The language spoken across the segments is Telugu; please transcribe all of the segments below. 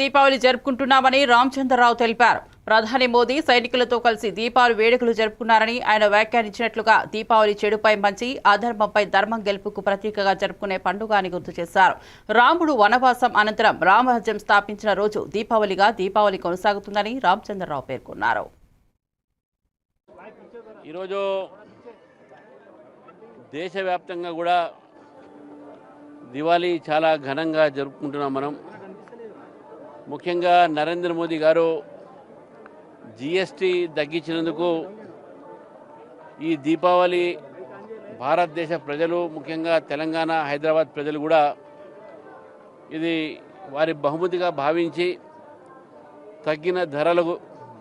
దీపావళి జరుపుకుంటున్నామని రామచంద్రరావు తెలిపారు. ప్రధాని మోదీ సైనికులతో కలిసి దీపావళి వేడుకలు జరుపుకున్నారని ఆయన వ్యాఖ్యానించినట్లుగా దీపావళి చెడుపై మంచి అధర్మంపై ధర్మం గెలుపుకు ప్రతీకగా జరుపుకునే పండుగ అని గుర్తు చేశారు. రాముడు వనవాసం అనంతరం రామరాజ్యం స్థాపించిన రోజు దీపావళిగా దీపావళి కొనసాగుతుందని రామచంద్రరావు పేర్కొన్నారు. ఈరోజు దేశవ్యాప్తంగా కూడా దివాళీ చాలా ఘనంగా జరుపుకుంటున్నాం మనం. ముఖ్యంగా నరేంద్ర మోదీ గారు జిఎస్టీ తగ్గించినందుకు ఈ దీపావళి భారతదేశ ప్రజలు ముఖ్యంగా తెలంగాణ హైదరాబాద్ ప్రజలు కూడా ఇది వారి బహుమతిగా భావించి తగ్గిన ధరలకు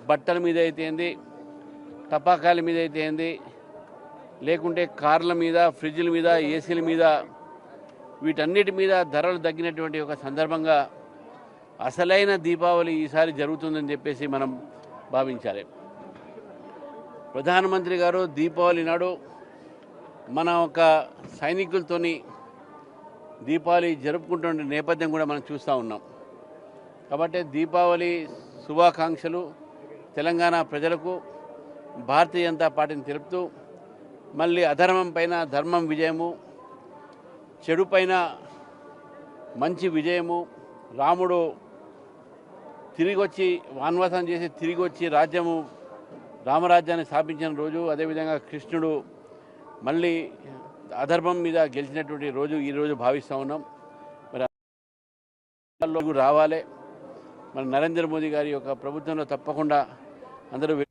బట్టల మీద అయితేంది టపాకాల టపాకాయల మీద అయితేంది లేకుంటే కార్ల మీద ఫ్రిడ్జ్ల మీద ఏసీల మీద వీటన్నిటి మీద ధరలు తగ్గినటువంటి ఒక సందర్భంగా అసలైన దీపావళి ఈసారి జరుగుతుందని చెప్పేసి మనం భావించాలి. ప్రధానమంత్రి గారు దీపావళి నాడు మన ఒక సైనికులతోని దీపావళి జరుపుకుంటున్న నేపథ్యం కూడా మనం చూస్తూ ఉన్నాం. కాబట్టి దీపావళి శుభాకాంక్షలు తెలంగాణ ప్రజలకు భారతీయ జనతా పార్టీని తెలుపుతూ మళ్ళీ అధర్మం పైన ధర్మం విజయము చెడు పైన మంచి విజయము రాముడు తిరిగి వచ్చి వాన్వాసం చేసి తిరిగి వచ్చి రాజ్యము రామరాజ్యాన్ని స్థాపించిన రోజు అదేవిధంగా కృష్ణుడు మళ్ళీ అధర్మం మీద గెలిచినటువంటి రోజు ఈ రోజు భావిస్తూ ఉన్నాం. మరి రావాలి. మన నరేంద్ర మోదీ గారి యొక్క ప్రభుత్వంలో తప్పకుండా అందరూ